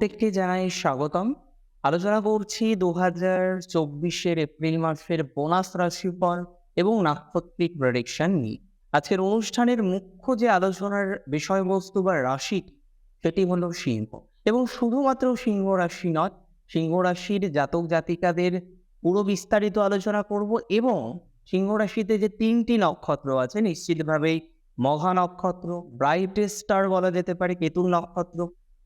প্রত্যেককে জানাই স্বাগতম। আলোচনা করছি দু হাজার চব্বিশের এপ্রিল মাসের বোনাস রাশিফল এবং নাক্ষত্রিক প্রেডিকশন নিয়ে। আজকের অনুষ্ঠানের মুখ্য যে আলোচনার বিষয়বস্তু বা রাশি, সেটি হলো সিংহ। এবং শুধুমাত্র সিংহ রাশি নয়, সিংহ রাশির জাতক জাতিকাদের পুরো বিস্তারিত আলোচনা করব এবং সিংহ রাশিতে যে তিনটি নক্ষত্র আছে, নিশ্চিতভাবেই মঘা নক্ষত্র ব্রাইটেস্ট স্টার বলা যেতে পারে কেতুর নক্ষত্র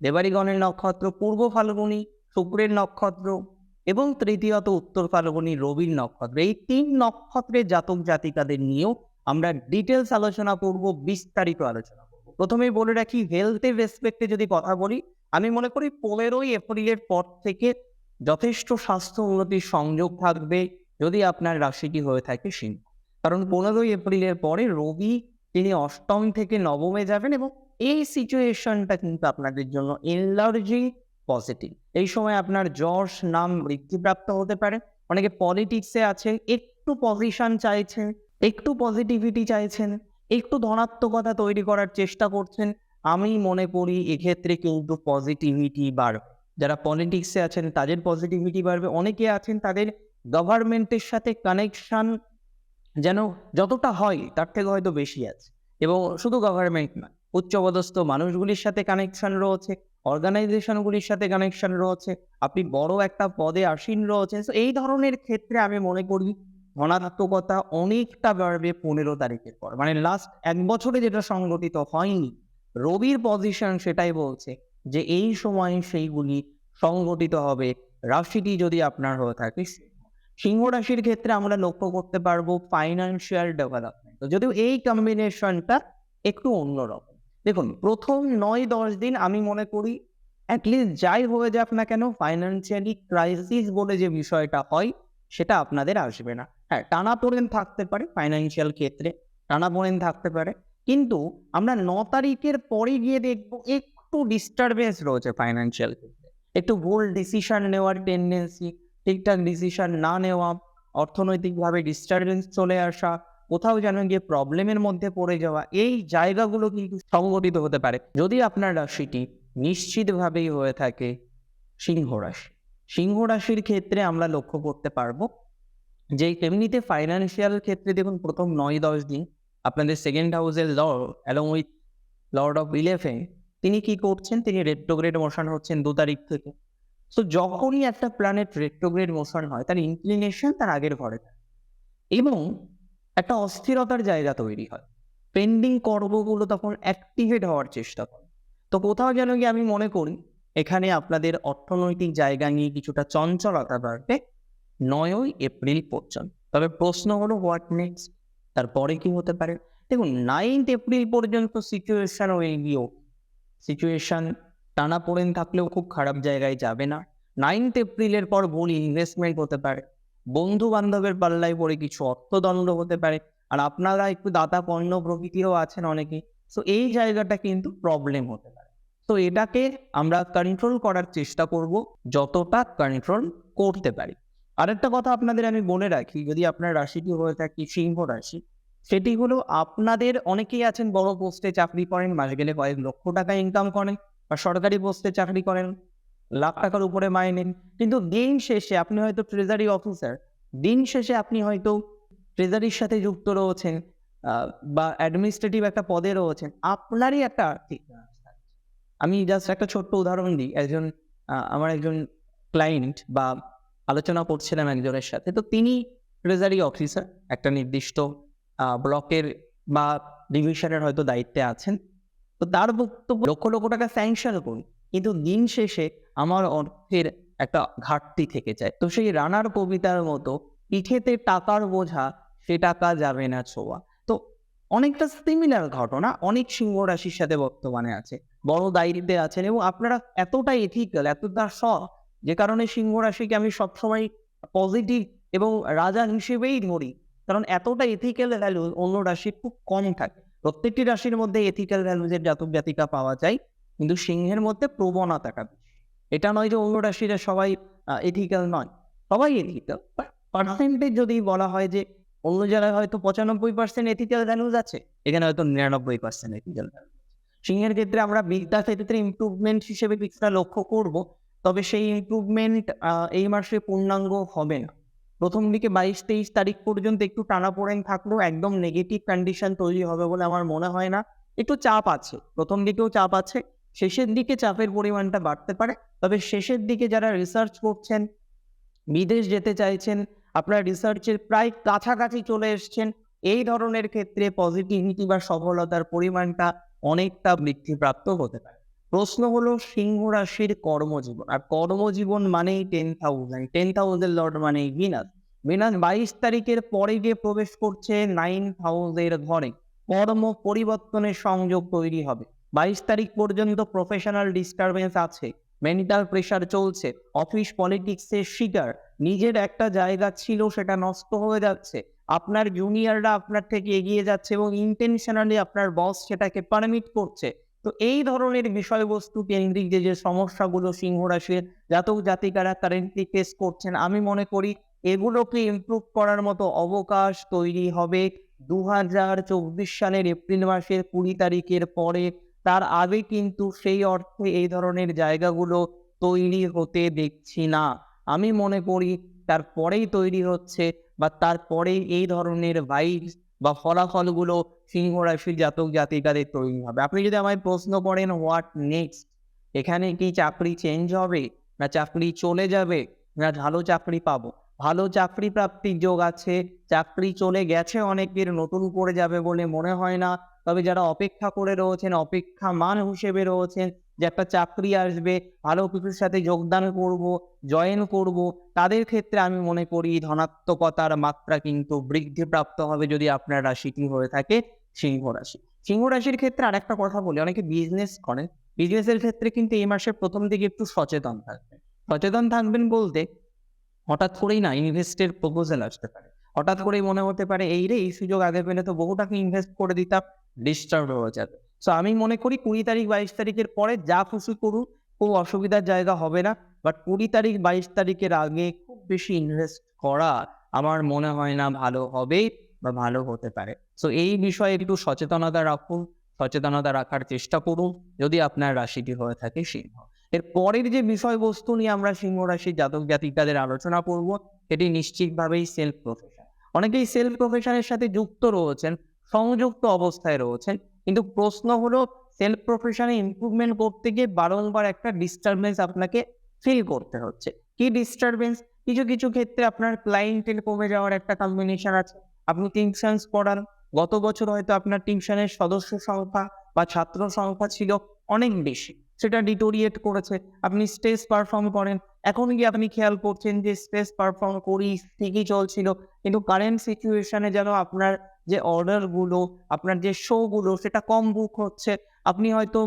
দেবারিগণের নক্ষত্র, পূর্ব ফাল্গুনি, শুক্রের নক্ষত্র এবং তৃতীয়ত উত্তর ফাল্গুনি, রবির নক্ষত্র। এই তিন নক্ষত্রের জাতক জাতিকাদের নিয়েও আমরা ডিটেলস আলোচনা করব, বিস্তারিত আলোচনা প্রথমেই বলে রাখি হেলথের রেসপেক্টে যদি কথা বলি, আমি মনে করি পনেরোই এপ্রিলের পর থেকে যথেষ্ট স্বাস্থ্য উন্নতির সংযোগ থাকবে যদি আপনার রাশিটি হয়ে থাকে সিংহ। কারণ পনেরোই এপ্রিলের পরে রবি তিনি অষ্টম থেকে নবমে যাবেন এবং এই সিচুয়েশনটা কিন্তু আপনাদের জন্য এনলার্জিং পজিটিভ এই সময় আপনার যশ, নাম বৃদ্ধিপ্রাপ্ত হতে পারে। অনেকে পলিটিক্সে আছে, একটু পজিশন চাইছেন, একটু পজিটিভিটি চাইছেন, একটু ধনাত্মকতা তৈরি করার চেষ্টা করছেন। আমি মনে করি এক্ষেত্রে কিন্তু পজিটিভিটি বাড়বে। যারা পলিটিক্সে আছেন, তাদের পজিটিভিটি বাড়বে। অনেকে আছেন, তাদের গভর্নমেন্টের সাথে কানেকশন যেন যতটা হয়, তার থেকে হয়তো বেশি আছে। এবং শুধু গভর্নমেন্ট নয় উচ্চপদস্থ মানুষগুলির সাথে কানেকশন রয়েছে অর্গানাইজেশনগুলির সাথে কানেকশন রয়েছে, আপনি বড় একটা পদে আসীন রয়েছেন। তো এই ধরনের ক্ষেত্রে আমি মনে করি ধনাত্মকতা অনেকটা বাড়বে পনেরো তারিখের পর। মানে লাস্ট এক বছরে যেটা সংগঠিত হয়নি, রবির পজিশন সেটাই বলছে যে এই সময় সেইগুলি সংগঠিত হবে। রাশিটি যদি আপনার হয়ে থাকে, সিংহ। রাশির ক্ষেত্রে আমরা লক্ষ্য করতে পারব ফাইন্যান্সিয়াল ডেভেলপমেন্ট যদিও এই কম্বিনেশনটা একটু অন্যরকম। দেখুন, প্রথম নয়, দশ দিন আমি মনে করি অ্যাটলিস্ট যাই হয়ে যাক না কেন ফাইন্যান্সিয়ালি ক্রাইসিস বলে যে বিষয়টা হয়, সেটা আপনাদের আসবে না। হ্যাঁ টানা পড়েন থাকতে পারে ফাইন্যান্সিয়াল ক্ষেত্রে, টানা পড়েন থাকতে পারে। কিন্তু আমরা ন তারিখের পরে গিয়ে দেখব একটু ডিস্টারবেন্স রয়েছে ফাইন্যান্সিয়াল ক্ষেত্রে। একটু ভুল ডিসিশন নেওয়ার টেন্ডেন্সি ঠিকঠাক ডিসিশন না নেওয়া, অর্থনৈতিকভাবে ডিস্টারবেন্স চলে আসা কোথাও যেন গিয়ে প্রবলেমের মধ্যে পড়ে যাওয়া, এই জায়গাগুলো কিন্তু সংগঠিত হতে পারে। যদি আপনার রাশিটি নিশ্চিতভাবেই হয়ে থাকে সিংহ রাশি, সিংহ রাশির ক্ষেত্রে আমরা লক্ষ্য করতে পারব যে এমনিতে ফাইন্যান্সিয়াল ক্ষেত্রে দেখুন, প্রথম নয়, দশ দিন আপনাদের সেকেন্ড হাউসের lord along with lord of eleven তিনি কি করছেন? তিনি রেট্রোগ্রেড মোশন হচ্ছেন দু তারিখ থেকে। তো যখনই একটা প্ল্যানেট রেট্রোগ্রেড মোশন হয়, তার ইনক্লিনেশন তার আগের ঘরে এবং একটা অস্থিরতার জায়গা তৈরি হয়। পেন্ডিং কর্মগুলো তখন অ্যাক্টিভেট হওয়ার চেষ্টা করে। তো কোথাও যেন কি আমি মনে করি, এখানে আপনাদের অর্থনৈতিক জায়গা নিয়ে কিছুটা চঞ্চলতা বাড়বে নয়ই এপ্রিল পর্যন্ত। তবে প্রশ্ন হলো হোয়াট নেক্সট তারপরে কি হতে পারে? দেখুন নাইনথ এপ্রিল পর্যন্ত সিচুয়েশন উইল বি সিচুয়েশন টানা পড়েন থাকলেও খুব খারাপ জায়গায় যাবে না। নাইনথ এপ্রিলের পর ভুল ইনভেস্টমেন্ট হতে পারে। বন্ধু বান্ধবের পাল্লায় পড়ে কিছু অর্থদণ্ড হতে পারে। আর আপনারা একটু দাতা পণ্য প্রকৃতিরও আছেন অনেকে। তো এই জায়গাটা কিন্তু প্রবলেম হতে পারে। তো এটাকে আমরা কন্ট্রোল করার চেষ্টা করব যতটা কন্ট্রোল করতে পারি। আরেকটা কথা আপনাদের আমি বলে রাখি, যদি আপনার রাশিটি হয়ে থাকে সিংহ রাশি, সেটি হলো আপনাদের অনেকেই আছেন বড় পোস্টে চাকরি করেন, মাসে গেলে কয়েক লক্ষ টাকা ইনকাম করেন বা সরকারি পোস্টে চাকরি করেন। লাখ টাকার উপরে মাইনেন কিন্তু দিন শেষে আপনি হয়তো ট্রেজারি অফিসার দিন শেষে আপনি হয়তো ট্রেজারির সাথে যুক্ত রয়েছেন বা অ্যাডমিনিস্ট্রেটিভ একটা পদে রয়েছেন। আপনারই একটা আর্থিক আমি জাস্ট একটা ছোট্ট উদাহরণ দিই। একজন আমার একজন ক্লায়েন্ট বা আলোচনা করছিলাম একজনের সাথে। তো তিনি ট্রেজারি অফিসার একটা নির্দিষ্ট ব্লকের বা ডিভিশনের হয়তো দায়িত্বে আছেন। তো তার বক্তব্য লক্ষ লক্ষ টাকা স্যাংশন করুন। কিন্তু দিন শেষে আমার অর্থের একটা ঘাটতি থেকে যায়। তো সেই রানার কবিতার মতো, পিঠেতে টাকার বোঝা, সে টাকা যাবে না ছোঁয়া। তো অনেকটা সিমিলার ঘটনা, অনেক সিংহ রাশির সাথে বর্তমানে আছে। বড় দায়িত্বে আছেন এবং আপনারা এতটা এথিক্যাল এতটা সৎ যে কারণে সিংহ রাশিকে আমি সবসময় পজিটিভ এবং রাজা হিসেবেই ধরি। কারণ এতটা এথিক্যাল ভ্যালু অন্য রাশির খুব কম থাকে। প্রত্যেকটি রাশির মধ্যে এথিক্যাল ভ্যালুজের জাতক জাতিকা পাওয়া যায়। কিন্তু সিংহের মধ্যে প্রবণতাটা এটা নয় যে অন্য রাশিরা সবাই এথিক্যাল নয়। সবাই এথিক্যাল পার্সেন্টেজ যদি বলা হয় যে অন্য জায়গায় হয়তো পঁচানব্বই পার্সেন্ট এথিক্যাল ভ্যালুজ আছে, এখানে হয়তো নিরানব্বই পার্সেন্ট এথিক্যাল সিংহের ক্ষেত্রে আমরা বিদ্যা ক্ষেত্রে ইমপ্রুভমেন্ট হিসেবে কিছুটা লক্ষ্য করব, তবে সেই ইমপ্রুভমেন্ট এই মাসে পূর্ণাঙ্গ হবে না। প্রথম দিকে বাইশ তেইশ তারিখ পর্যন্ত একটু টানাপোড়েন থাকলেও একদম নেগেটিভ কন্ডিশন তৈরি হবে বলে আমার মনে হয় না। একটু চাপ আছে, প্রথম দিকেও চাপ আছে শেষের দিকে চাপের পরিমাণটা বাড়তে পারে। তবে শেষের দিকে যারা রিসার্চ করছেন, বিদেশ যেতে চাইছেন, আপনার রিসার্চের প্রায় কাছাকাছি চলে এসছেন, এই ধরনের ক্ষেত্রে পজিটিভিটি বা সফলতার পরিমাণটা অনেকটা বৃদ্ধিপ্রাপ্ত হতে পারে। প্রশ্ন হলো, সিংহ রাশির কর্মজীবন, আর কর্মজীবন মানেই ten thousand ten thousand lord মানেই ভিনাস ভিনাস বাইশ তারিখের পরে গিয়ে প্রবেশ করছে নাইন হাউসের ঘরে কর্ম পরিবর্তনের সংযোগ তৈরি হবে। বাইশ তারিখ পর্যন্ত প্রফেশনাল ডিস্টারবেন্স আছে। মেন্টাল প্রেশার চলছে। অফিস পলিটিক্সের শিকার। নিজের একটা জায়গা ছিল, সেটা নষ্ট হয়ে যাচ্ছে। আপনার জুনিয়ররা আপনার থেকে এগিয়ে যাচ্ছে এবং ইন্টেনশনালি আপনার বস সেটাকে পারমিট করছে। তো এই ধরনের বিষয়বস্তু কেন্দ্রিক যে যে সমস্যাগুলো সিংহ রাশির জাতক জাতিকারা কারেন্টলি ফেস করছেন, আমি মনে করি এগুলোকে ইমপ্রুভ করার মতো অবকাশ তৈরি হবে। দু হাজার চব্বিশ সালের এপ্রিল মাসের কুড়ি তারিখের পরে তার আগে কিন্তু সেই অর্থে এই ধরনের জায়গাগুলো তৈরি হতে দেখছি না। আমি মনে করি তারপরেই তৈরি হচ্ছে বা তারপরেই এই ধরনের ভাইবস বা ফলাফলগুলো সিংহ রাশির জাতক জাতিকাদের তৈরি হবে। আপনি যদি আমায় প্রশ্ন করেন হোয়াট নেক্সট এখানে কি চাকরি চেঞ্জ হবে? না চাকরি চলে যাবে? না ভালো চাকরি পাবো? ভালো চাকরি প্রাপ্তির যোগ আছে। চাকরি চলে গেছে অনেকের, নতুন করে যাবে বলে মনে হয় না। তবে যারা অপেক্ষা করে রয়েছেন, অপেক্ষা মান হিসেবে রয়েছেন যে একটা চাকরি আসবে, ভালো কিছুর সাথে যোগদান করব, জয়েন করব, তাদের ক্ষেত্রে আমি মনে করি ধনাত্মকতার মাত্রা কিন্তু বৃদ্ধিপ্রাপ্ত হবে যদি আপনার রাশিটি হয়ে থাকে সিংহ রাশি। সিংহ রাশির ক্ষেত্রে আরেকটা কথা বলি, অনেকে বিজনেস করেন বিজনেসের ক্ষেত্রে কিন্তু এই মাসের প্রথম দিকে একটু সচেতন থাকবেন। সচেতন থাকবেন বলতে হঠাৎ করেই না ইনভেস্টের প্রপোজাল আসতে পারে। হঠাৎ করেই মনে হতে পারে, এই রে, এই সুযোগ আগে পেলে তো বহু টাকা ইনভেস্ট করে দিতাম ডিস্টার্ব হয়ে যাবে। সো আমি মনে করি কুড়ি তারিখ বাইশ তারিখের পরে যা খুশি করুন, খুব অসুবিধার জায়গা হবে না। বাট কুড়ি তারিখ বাইশ তারিখের আগে খুব বেশি ইনভেস্ট করা আমার মনে হয় না ভালো হবে বা ভালো হতে পারে। সো এই বিষয়ে একটু সচেতনতা রাখুন, সচেতনতা রাখার চেষ্টা করুন। যদি আপনার রাশিটি হয়ে থাকে সিংহ এর পরের যে বিষয়বস্তু নিয়ে আমরা সিংহ রাশির জাতক জাতিকাদের আলোচনা করব, সেটি নিশ্চিতভাবেই সেলফ প্রফেশন অনেকেই সেলফ প্রফেশনের সাথে যুক্ত রয়েছেন সংযুক্ত অবস্থায় রয়েছেন কিন্তু প্রশ্ন হলো সেলফ প্রফেশনে ইমপ্রুভমেন্ট করতে গিয়ে বারংবার একটা ডিস্টারবেন্স আপনাকে ফিল করতে হচ্ছে। কি ডিস্টারবেন্স কিছু কিছু ক্ষেত্রে আপনার ক্লায়েন্টের কমে যাওয়ার একটা কম্বিনেশন আছে। আপনি টিউশনস পড়ান, গত বছর হয়তো আপনার টিউশনের সদস্য সংখ্যা বা ছাত্র সংখ্যা ছিল অনেক বেশি। সেটা ডিটোরিয়েট করেছে। আপনি স্টেজ পারফর্ম করেন এখন গিয়ে আপনি খেয়াল করছেন যে স্পেস পারফর্ম করি, ঠিকই চলছিল? কিন্তু কারেন্ট সিচুয়েশনে যেন আপনার যে অর্ডারগুলো আপনার যে শোগুলো সেটা কম বুক হচ্ছে। আপনি হয়তো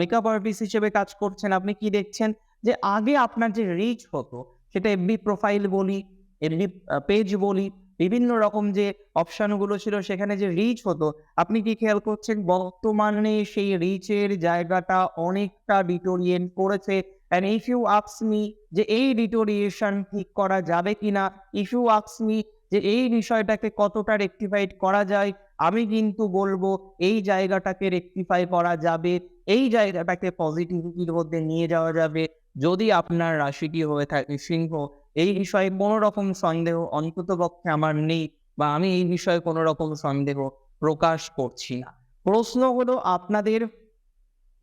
মেকআপ আর্টিস্ট হিসেবে কাজ করছেন। আপনি কি দেখছেন যে আগে আপনার যে রিচ হতো, সেটা এফবি প্রোফাইল বলি এফবি পেজ বলি, বিভিন্ন রকম যে অপশনগুলো ছিল, সেখানে যে রিচ হতো, আপনি কি খেয়াল করছেন? বর্তমানে সেই রিচের জায়গাটা অনেকটা ডিটোরিয়েন্ট করেছে। অ্যান্ড ইফ ইউ আক্স মি যে এই ডিটোরিয়েশন ঠিক করা যাবে কিনা ইফ ইউ আক্স মি যে এই বিষয়টাকে কতটা রেকটিফাইড করা যায়, আমি কিন্তু বলব এই জায়গাটাকে রেকটিফাই করা যাবে, এই জায়গাটাকে পজিটিভিটির মধ্যে নিয়ে যাওয়া যাবে। যদি আপনার রাশিটি হয়ে থাকে সিংহ, এই বিষয়ে কোনো রকম সন্দেহ অন্তত পক্ষে আমার নেই বা আমি এই বিষয়ে কোনো রকম সন্দেহ প্রকাশ করছি না। প্রশ্ন হলো, আপনাদের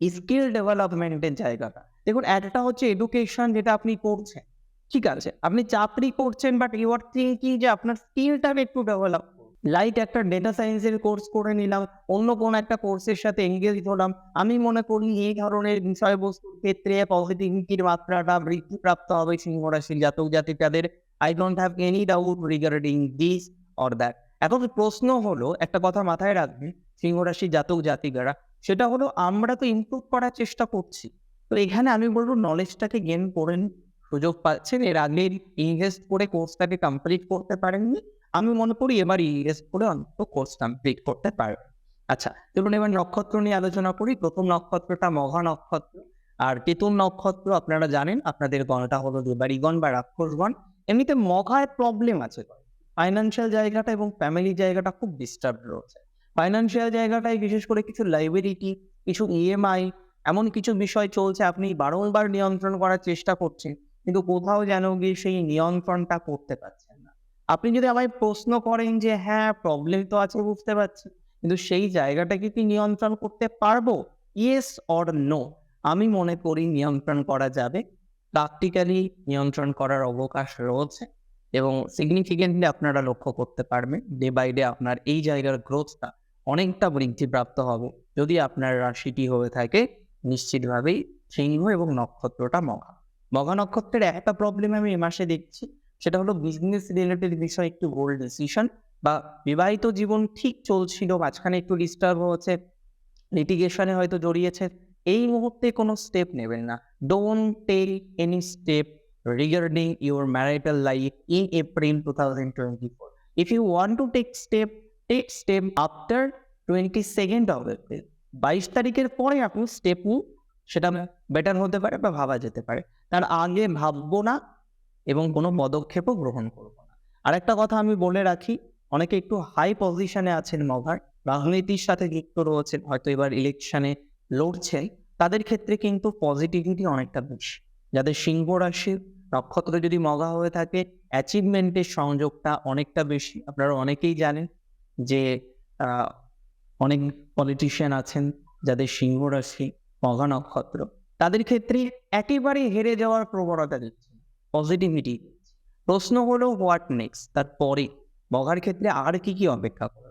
স্কিল ডেভেলপমেন্টের জায়গাটা। দেখুন, একটা হচ্ছে এডুকেশন যেটা আপনি করছেন, ঠিক আছে? আপনি চাকরি করছেন বাট ইউ আর থিঙ্কিং যে আপনার স্কিলটাকে একটু ডেভেলপ লাইক একটা ডেটা সায়েন্সের কোর্স করে নিলাম, অন্য কোনো একটা কোর্সের সাথে এঙ্গেজ হলাম, আমি মনে করি এই ধরনের বিষয়বস্তুর ক্ষেত্রে পজিটিভিটির মাত্রাটা বৃদ্ধিপ্রাপ্ত হবে সিংহ রাশির জাতক জাতিকাদের। I don't have any doubt regarding this or that এখন প্রশ্ন হলো, একটা কথা মাথায় রাখবেন, সিংহ রাশির জাতক জাতিকারা, সেটা হলো আমরা তো ইমপ্রুভ করার চেষ্টা করছি। তো এখানে আমি বলব নলেজটাকে গেন করেন, সুযোগ পাচ্ছেন। এর আগে ইনভেস্ট করে কোর্সটাকে কমপ্লিট করতে পারেননি। আমি মনে করি এবার ইনভেস্ট করে অন্তত কোর্স কমপ্লিট করতে পারবেন আচ্ছা চলুন এবার নক্ষত্র নিয়ে আলোচনা করি। প্রথম নক্ষত্রটা মঘা নক্ষত্র। আর কেতুন নক্ষত্র আপনারা জানেন, আপনাদের গণটা হলো দেবারিগণ বা রাক্ষসগণ। এমনিতে মঘায় প্রবলেম আছে। ফাইন্যান্সিয়াল জায়গাটা এবং ফ্যামিলি জায়গাটা খুব ডিস্টার্ব রয়েছে। ফাইন্যান্সিয়াল জায়গাটায় বিশেষ করে কিছু লাইবিলিটি কিছু ইএমআই এমন কিছু বিষয় চলছে, আপনি বারংবার নিয়ন্ত্রণ করার চেষ্টা করছেন, কিন্তু কোথাও যেন গিয়ে সেই নিয়ন্ত্রণটা করতে পারছেন না। আপনি যদি আমায় প্রশ্ন করেন যে হ্যাঁ প্রবলেম তো আছে, বুঝতে পারছি, কিন্তু সেই জায়গাটাকে কি নিয়ন্ত্রণ করতে পারব? ইয়েস অর নো আমি মনে করি নিয়ন্ত্রণ করা যাবে। প্র্যাকটিক্যালি নিয়ন্ত্রণ করার অবকাশ রয়েছে এবং সিগনিফিকেন্টলি আপনারা লক্ষ্য করতে পারবেন ডে বাই ডে আপনার এই জায়গার গ্রোথটা অনেকটা বৃদ্ধিপ্রাপ্ত হবে। যদি আপনার রাশিটি হয়ে থাকে নিশ্চিতভাবেই সিংহ এবং নক্ষত্রটা মঘা মঘা নক্ষত্রের একটা প্রবলেম আমি এ মাসে দেখছি, সেটা হলো বিজনেস রিলেটেড বিষয় একটু বোল্ড ডিসিশন বা বিবাহিত জীবন ঠিক চলছিল, মাঝখানে একটু ডিস্টার্ব হয়েছে লিটিগেশনে হয়তো জড়িয়েছে, এই মুহূর্তে কোনো স্টেপ নেবেন না। Don't tell any step regarding your marital life in April two thousand twenty four if you want to take step take step after twenty second of April বাইশ তারিখের পরে আপনি স্টেপ নিন সেটা বেটার হতে পারে বা ভাবা যেতে পারে। তার আগে ভাববো না এবং কোনো পদক্ষেপও গ্রহণ করব না। আরেকটা কথা আমি বলে রাখি, অনেকে একটু হাই পজিশনে আছেন মভার রাজনীতির সাথে যুক্ত রয়েছেন, হয়তো এবার ইলেকশনে লড়ছেন তাদের ক্ষেত্রে কিন্তু পজিটিভিটি অনেকটা বেশি। যাদের সিংহ রাশির নক্ষত্র যদি মগা হয়ে থাকে অ্যাচিভমেন্টের সংযোগটা অনেকটা বেশি। আপনারা অনেকেই জানেন যে অনেক পলিটিশিয়ান আছেন, যাদের সিংহ রাশি মগা নক্ষত্র তাদের ক্ষেত্রে একেবারে হেরে যাওয়ার প্রবণতা দিচ্ছে পজিটিভিটি প্রশ্ন হলো হোয়াট নেক্সট তারপরে মঘার ক্ষেত্রে আর কি কি অপেক্ষা করা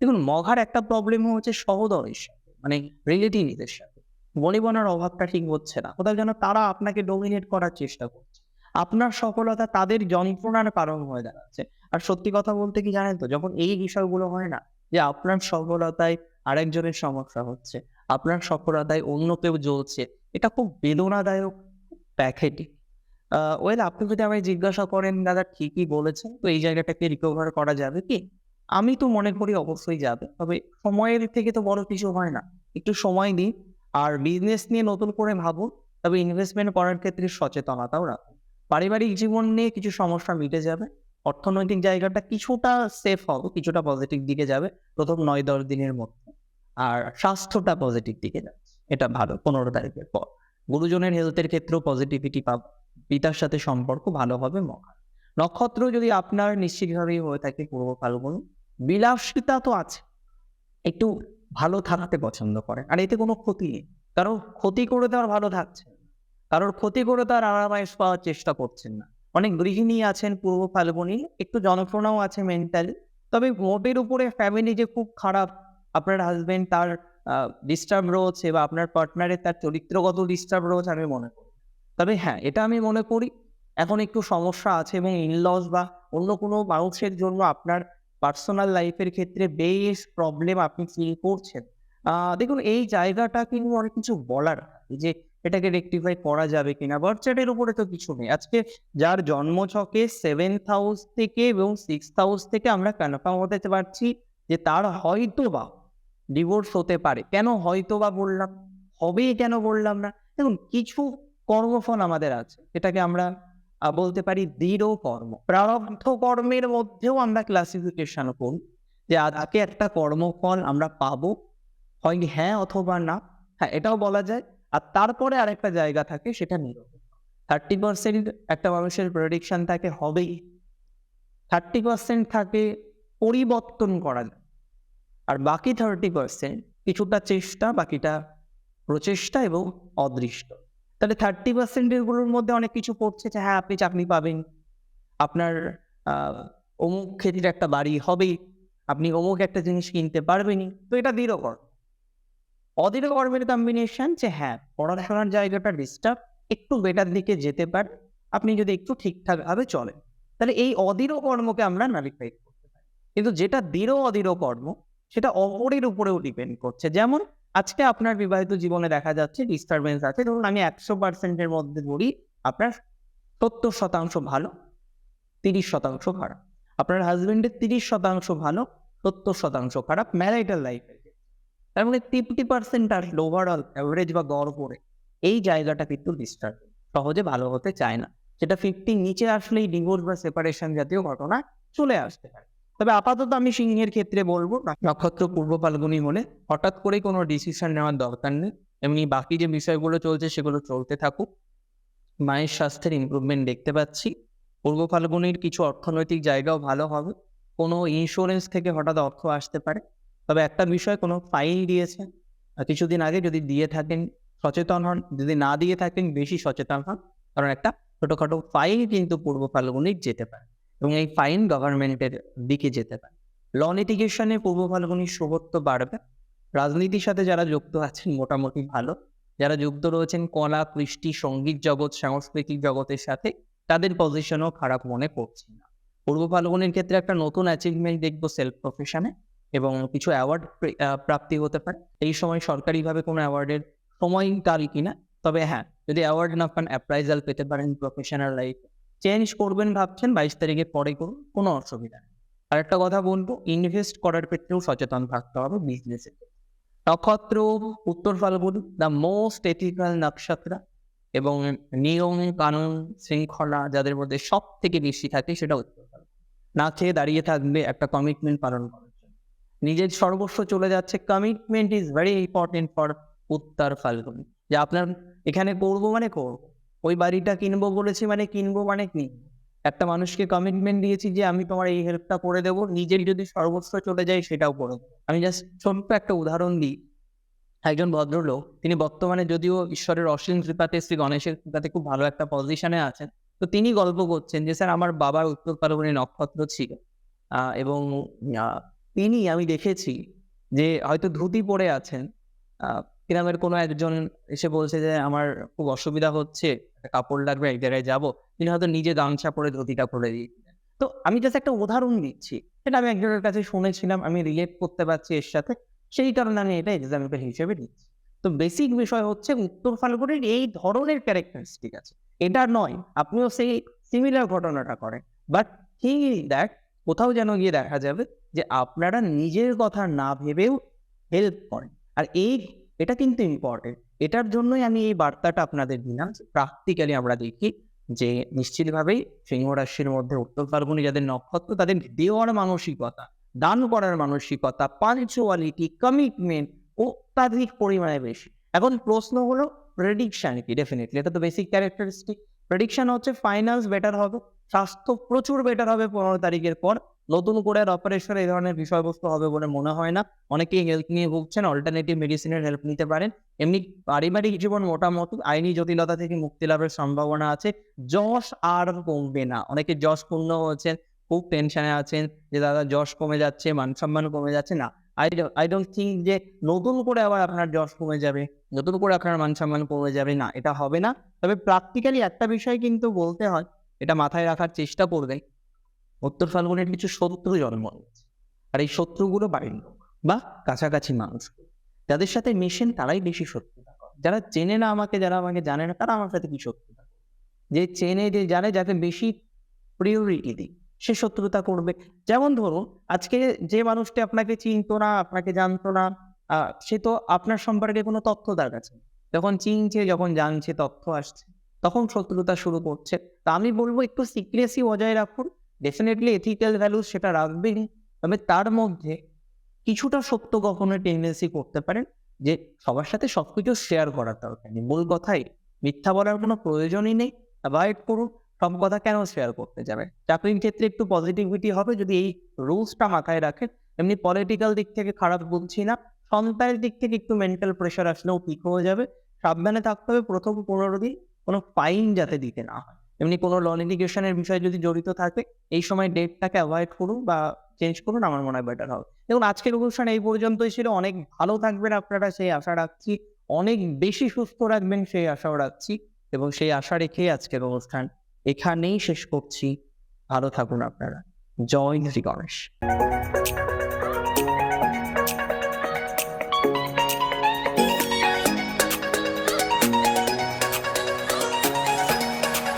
দেখুন মঘার একটা প্রবলেম হচ্ছে সহদরের সাথে মানে রিলেটিভদের সাথে। বনিবনার অভাবটা ঠিক হচ্ছে না। কোথাও যেন তারা আপনাকে ডোমিনেট করার চেষ্টা করছে। আপনার সফলতা তাদের যন্ত্রণার কারণ হয়ে দাঁড়াচ্ছে। আর সত্যি কথা বলতে কি জানেন তো, যখন এই বিষয়গুলো হয় না যে আপনার সফলতায় আরেকজনের সমস্যা হচ্ছে, আপনার সফলতায় অন্য কেউ জ্বলছে, এটা খুব বেদনাদায়ক প্যাকেটিক ওয়েল আপনি যদি আমায় জিজ্ঞাসা করেন, দাদা, ঠিকই বলেছেন, তো এই জায়গাটাকে রিকভার করা যাবে কি? আমি তো মনে করি অবশ্যই যাবে, তবে সময়ের থেকে তো বড় কিছু হয় না। একটু সময় দিন, আর বিজনেস নিয়ে নতুন করে ভাবুন, তবে ইনভেস্টমেন্ট করার ক্ষেত্রে সচেতনতাও রাখুন। পারিবারিক জীবন নিয়ে কিছু সমস্যা মিটে যাবে অর্থনৈতিক জায়গাটা কিছুটা সেফ হবে, কিছুটা পজিটিভ দিকে যাবে। প্রথম নয়, দশ দিনের মধ্যে। আর স্বাস্থ্যটা পজিটিভ দিকে যাচ্ছে। এটা ভালো, পনেরো তারিখের পর। গুরুজনের হেলথের ক্ষেত্রেও পজিটিভিটি পাবো। পিতার সাথে সম্পর্ক ভালো হবে মহান নক্ষত্র যদি আপনার নিশ্চিতভাবেই হয়ে থাকে পূর্ব ফাল্গুন বিলাসিতা তো আছে। একটু ভালো থাকতে পছন্দ করে আর এতে কোনো ক্ষতি নেই। কারণ ক্ষতি করে আর ভালো থাকছে কারোর ক্ষতি করে তো আর আরামাইশ পাওয়ার চেষ্টা করছেন না। অনেক গৃহিণী আছেন, পূর্ব ফাল্গুনি, একটু জনপ্রণাও আছে মেন্টালি তবে মোটের উপরে ফ্যামিলি যে খুব খারাপ, আপনার হাজবেন্ড তার ডিস্টার্ব রয়েছে বা আপনার পার্টনারের তার চরিত্রগত ডিস্টার্ব রয়েছে আমি মনে করি। তবে হ্যাঁ এটা আমি মনে করি, এখন একটু সমস্যা আছে এবং ইনলস বা অন্য কোনো মানুষের জন্য আপনার পার্সোনাল লাইফের ক্ষেত্রে বেশ প্রবলেম আপনি ফিল করছেন। দেখুন, এই জায়গাটা কিন্তু অনেক কিছু বলার যে এটাকে রেকটিফাই করা যাবে কিনা? বার্থচার্টের উপরে তো কিছু নেই। আজকে যার জন্মছকে সেভেন্থ হাউস থেকে এবং সিক্স হাউস থেকে আমরা কনফার্ম হতে পারছি যে তার হয়তো বা ডিভোর্স হতে পারে। কেন হয়তো বা বললাম? হবে কেন বললাম না? দেখুন, কিছু কর্মফল আমাদের আছে। এটাকে আমরা বলতে পারি দৃঢ় কর্ম। প্রারব্ধ কর্মের মধ্যেও আমরা ক্লাসিফিকেশন করি যে আজকে একটা কর্মফল আমরা পাবো। হয় হ্যাঁ অথবা না। হ্যাঁ এটাও বলা যায়। আর তারপরে আরেকটা জায়গা থাকে, সেটা নিরপেক্ষ থার্টি পার্সেন্ট একটা মানুষের প্রেডিকশন থাকে, হবেই। থার্টি পার্সেন্ট থাকে পরিবর্তন করা যায়। আর বাকি থার্টি পার্সেন্ট কিছুটা চেষ্টা, বাকিটা প্রচেষ্টা এবং অদৃষ্ট। তাহলে থার্টি পার্সেন্টেরগুলোর মধ্যে অনেক কিছু পড়ছে যে হ্যাঁ আপনি চাকরি পাবেন। আপনার অমুক ক্ষেত্রে একটা বাড়ি হবেই। আপনি অমুক একটা জিনিস কিনতে পারবেনই। তো এটা দৃঢ় কর অদৃঢ় কর্মের কম্বিনেশন যে হ্যাঁ পড়াশোনার জায়গাটা ডিস্টার্ব একটু বেটার দিকে যেতে পারে। আপনি যদি একটু ঠিকঠাক ভাবে চলেন, তাহলে এই অদৃঢ় কর্মকে আমরা নালিফাই করতে পারি। কিন্তু যেটা দৃঢ় অদৃঢ় কর্ম, সেটা অপরের উপরেও ডিপেন্ড করছে। যেমন আজকে আপনার বিবাহিত জীবনে দেখা যাচ্ছে ডিস্টারবেন্স আছে। ধরুন আমি একশো পার্সেন্টের মধ্যে ধরি, আপনার সত্তর শতাংশ ভালো, তিরিশ শতাংশ খারাপ। আপনার হাজবেন্ডের তিরিশ শতাংশ ভালো, সত্তর শতাংশ খারাপ ম্যারাইটাল লাইফের তার মানে ফিফটি পার্সেন্ট আসলে ওভারঅল অ্যাভারেজ বা গড় করে এই জায়গাটা কিন্তু ডিস্টার্ব সহজে ভালো হতে চায় না। সেটা ফিফটির নিচে আসলেই ডিভোর্স বা সেপারেশন জাতীয় ঘটনা চলে আসতে পারে। তবে আপাতত আমি সিংহের ক্ষেত্রে বলব, নক্ষত্র পূর্ব ফাল্গুনি হলে হঠাৎ করে কোনো ডিসিশন নেওয়ার দরকার নেই। এমনি বাকি যে বিষয়গুলো চলছে সেগুলো চলতে থাকুক। মায়ের স্বাস্থ্যের ইমপ্রুভমেন্ট দেখতে পাচ্ছি। পূর্ব ফাল্গুনির কিছু অর্থনৈতিক জায়গাও ভালো হবে। কোনো ইন্স্যুরেন্স থেকে হঠাৎ অর্থ আসতে পারে। তবে একটা বিষয় কোনো ফাইল দিয়েছেন আহ, কিছুদিন আগে যদি দিয়ে থাকেন সচেতন হন। যদি না দিয়ে থাকেন বেশি সচেতন হন। কারণ একটা ছোটখাটো ফাইল কিন্তু পূর্ব ফাল্গুনির যেতে পারে এবং এই ফাইন গভর্নমেন্টের দিকে যেতে পারে। ল লিটিগেশনে পূর্ব ফাল্গুনির শুভত্ব বাড়বে। রাজনীতির সাথে যারা যুক্ত আছেন মোটামুটি ভালো। যারা যুক্ত রয়েছেন কলা কৃষ্টি সংগীত জগৎ সাংস্কৃতিক জগতের সাথে তাদের পজিশনও খারাপ মনে করছি না। পূর্ব ফাল্গুনের ক্ষেত্রে একটা নতুন অ্যাচিভমেন্ট দেখব সেলফ প্রফেশনে এবং কিছু অ্যাওয়ার্ড প্রাপ্তি হতে পারে। এই সময় সরকারিভাবে কোনো অ্যাওয়ার্ডের সময় কাল কিনা? তবে হ্যাঁ যদি অ্যাওয়ার্ড না পান অ্যাপ্রাইজাল পেতে পারেন প্রফেশনাল লাইফে চেঞ্জ করবেন ভাবছেন, বাইশ তারিখের পরে করুন, কোনো অসুবিধা নেই। আর একটা কথা বলব ইনভেস্ট করার ক্ষেত্রেও সচেতন থাকতে হবে বিজনেসের নক্ষত্র, Uttar Phalgun the most ethical নক্ষত্র এবং নিয়ম, কানুন, শৃঙ্খলা যাদের মধ্যে সব থেকে বেশি থাকে সেটা উত্তর না খেয়ে দাঁড়িয়ে থাকবে, একটা কমিটমেন্ট পালন জন্য নিজের সর্বস্ব চলে যাচ্ছে। Commitment is very important for উত্তর ফাল্গুন যে আপনার এখানে করব মানে করব ওই বাড়িটা কিনবো বলেছি মানে কিনবো মানে কিনবো একটা মানুষকে কমিটমেন্ট দিয়েছি যে আমি তোমার এই হেল্পটা করে দেবো, নিজের যদি সর্বস্ব চলে যায় সেটাও করে। আমি জাস্ট ছোট্ট একটা উদাহরণ দিই। একজন ভদ্রলোক, তিনি বর্তমানে যদিও ঈশ্বরের অসীম কৃপাতে, শ্রী গণেশের কৃপাতে খুব ভালো একটা পজিশনে আছেন, তো তিনি গল্প করছেন যে, স্যার, আমার বাবার উত্তর ফাল্গুনি নক্ষত্র ছিল। এবং তিনি, আমি দেখেছি যে হয়তো ধুতি পরে আছেন। গ্রামের কোনো একজন এসে বলছে যে, আমার খুব অসুবিধা হচ্ছে কাপড় লাগবে এক জায়গায় যাব। তিনি হয়তো নিজে গামছা পরে ধুতিটা পরে দিয়েছিলেন। তো আমি জাস্ট একটা উদাহরণ দিচ্ছি। সেটা আমি একজনের কাছে শুনেছিলাম, আমি রিলেট করতে পারছি এর সাথে। সেই কারণে আমি এটা এক্সাম্পল হিসেবে দিচ্ছি তো বেসিক বিষয় হচ্ছে, উত্তর ফাল্গুনের এই ধরনের ক্যারেক্টারিস্টিক আছে। এটা নয়, আপনিও সেই সিমিলার ঘটনাটা করেন। বাট ইজ দ্যাট কোথাও যেন গিয়ে দেখা যাবে যে আপনারা নিজের কথা না ভেবেও হেল্প করেন। আর এই, এটা কিন্তু ইম্পর্টেন্ট এটার জন্যই আমি এই বার্তাটা আপনাদের দিলাম প্র্যাকটিক্যালি আমরা দেখি যে নিশ্চিতভাবেই সিংহ রাশির মধ্যে উত্তর ফাল্গুনি যাদের নক্ষত্র, তাদের দেওয়ার মানসিকতা, দান করার মানসিকতা পাঞ্চুয়ালিটি কমিটমেন্ট অত্যাধিক পরিমাণে বেশি। এখন প্রশ্ন হলো প্রেডিকশন কি? ডেফিনেটলি এটা তো বেসিক ক্যারেক্টারিস্টিক প্রেডিকশন হচ্ছে ফাইন্যান্স বেটার হবে। স্বাস্থ্য প্রচুর বেটার হবে পনেরো তারিখের পর। নতুন করে আর অপারেশন এই ধরনের বিষয়বস্তু হবে বলে মনে হয় না। অনেকেই হেলথ নিয়ে ভুগছেন অল্টারনেটিভ মেডিসিনের হেল্প নিতে পারেন। এমনি পারিবারিক জীবন মোটামুটি আইনি জটিলতা থেকে মুক্তি লাভের সম্ভাবনা আছে। যশ আর কমবে না। অনেকে যশ পূর্ণ হচ্ছেন খুব টেনশনে আছেন যে, দাদা, যশ কমে যাচ্ছে, মান সম্মান কমে যাচ্ছে। না আই আই ডোন্ট থিঙ্ক যে, নতুন করে আবার আপনার যশ কমে যাবে, নতুন করে আপনার মান সম্মান কমে যাবে। না, এটা হবে না। তবে প্র্যাকটিক্যালি একটা বিষয় কিন্তু বলতে হয় এটা মাথায় রাখার চেষ্টা করবেন উত্তর ফাল্গুনের কিছু শত্রু জন্ম আর এই শত্রুগুলো বাড়ির লোক বা কাছাকাছি মানুষ। যাদের সাথে মেশেন তারাই বেশি শত্রুতা করে যারা চেনে না আমাকে, যারা আমাকে জানে না, তারা আমার সাথে কি শত্রুতা যে চেনে, যে জানে, যাকে বেশি প্রিয়োরিটি দিই, সে শত্রুতা করবে। যেমন ধরো আজকে যে মানুষটি আপনাকে চিনতো না, আপনাকে জানতো না সে তো আপনার সম্পর্কে কোনো তথ্য তার কাছে। যখন চিনছে, যখন জানছে, তথ্য আসছে। তখন শত্রুতা শুরু করছে। তা আমি বলব একটু সিক্রেসি বজায় রাখুন। ডেফিনেটলি এথিক্যাল ভ্যালুস সেটা রাখবেন। তবে তার মধ্যে কিছুটা সত্য কখনো টেন্ডেন্সি করতে পারেন যে সবার সাথে সবকিছু শেয়ার করার দরকার নেই। মূল কথাই। মিথ্যা বলার কোনো প্রয়োজনই নেই। অ্যাভয়েড করুন। সব কথা কেন শেয়ার করতে যাবে চাকরির ক্ষেত্রে একটু পজিটিভিটি হবে। যদি এই রুলসটা মাথায় রাখেন, এমনি পলিটিক্যাল দিক থেকে খারাপ বলছি না। সন্তানের দিক থেকে একটু মেন্টাল প্রেশার আসলেও ঠিক হয়ে যাবে। সাবধানে থাকতে হবে প্রথম পনেরো দিন। কোনো ফাইন যাতে দিতে না হয়। এমনি কোনো ল লিটিগেশনের বিষয়ে যদি জড়িত থাকে, এই সময় ডেটটাকে অ্যাভয়েড করুন বা চেঞ্জ করুন, আমার মনে হয় বেটার হবে। দেখুন, আজকের অনুষ্ঠান এই পর্যন্তই ছিল। অনেক ভালো থাকবেন আপনারা, সেই আশা রাখছি। অনেক বেশি সুস্থ রাখবেন সেই আশাও রাখছি। এবং সেই আশা রেখে আজকের অনুষ্ঠান এখানেই শেষ করছি। ভালো থাকুন আপনারা। জয় শ্রী গণেশ।